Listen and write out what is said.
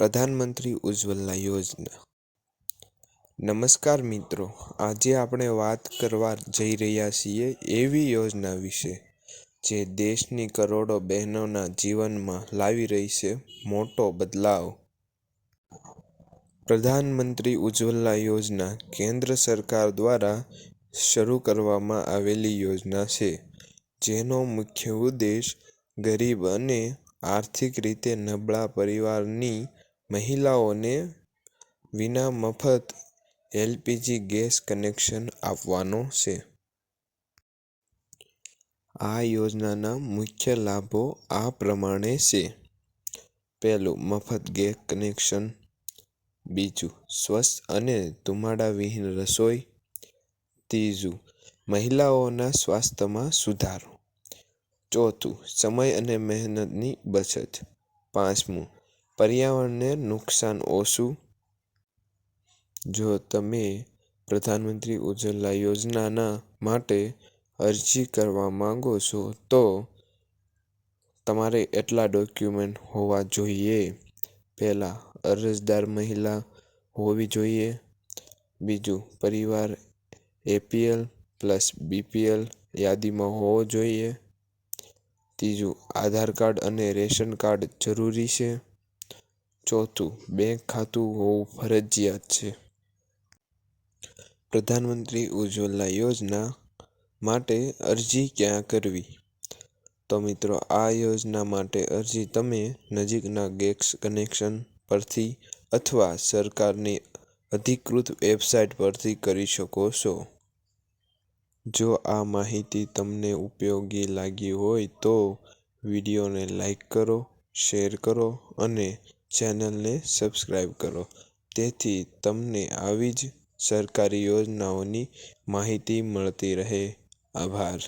પ્રધાનમંત્રી ઉજ્જવલા યોજના. નમસ્કાર મિત્રો, આજે આપણે વાત કરવા જઈ રહ્યા છીએ એવી યોજના વિશે, જે દેશની કરોડો બહેનોના જીવનમાં લાવી રહી છે મોટો બદલાવ. પ્રધાનમંત્રી ઉજ્જવલા યોજના કેન્દ્ર સરકાર દ્વારા શરૂ કરવામાં આવેલી યોજના છે, જેનો મુખ્ય ઉદ્દેશ ગરીબ અને આર્થિક રીતે નબળા પરિવારની મહિલાઓને વિના મફત એલપીજી ગેસ કનેક્શન આપવાનો છે. આ યોજનાના મુખ્ય લાભો આ પ્રમાણે છે. પહેલું, મફત ગેસ કનેક્શન. બીજું, સ્વચ્છ અને ધુમાડાવિહીન રસોઈ. ત્રીજું, મહિલાઓના સ્વાસ્થ્યમાં સુધારો. ચોથું, સમય અને મહેનતની બચત. પાંચમું પર્યાવરણને નુકસાન ઓછું? જો તમે પ્રધાનમંત્રી ઉજ્જવલા યોજનાના માટે અરજી કરવા માંગો છો, તો તમારે એટલા ડોક્યુમેન્ટ હોવા જોઈએ. પહેલાં અરજદાર મહિલા હોવી જોઈએ. બીજું, પરિવાર એપીએલ પ્લસ બીપીએલ યાદીમાં હોવો જોઈએ. ત્રીજું, આધાર કાર્ડ અને રેશન કાર્ડ જરૂરી છે. ચોથું બેંક ખાતું હોવું ફરજિયાત છે. પ્રધાનમંત્રી ઉજ્જવલા યોજના માટે અરજી ક્યાં કરવી? તો મિત્રો, આ યોજના માટે અરજી તમે નજીકના ગેસ કનેક્શન પરથી અથવા સરકારની અધિકૃત વેબસાઇટ પરથી કરી શકો છો. જો આ માહિતી તમને ઉપયોગી લાગી હોય તો વિડીયોને લાઈક કરો, શેર કરો અને ચેનલને સબસ્ક્રાઈબ કરો. તેથી તમને આવી જ સરકારી યોજનાઓની માહિતી મળતી રહે. આભાર.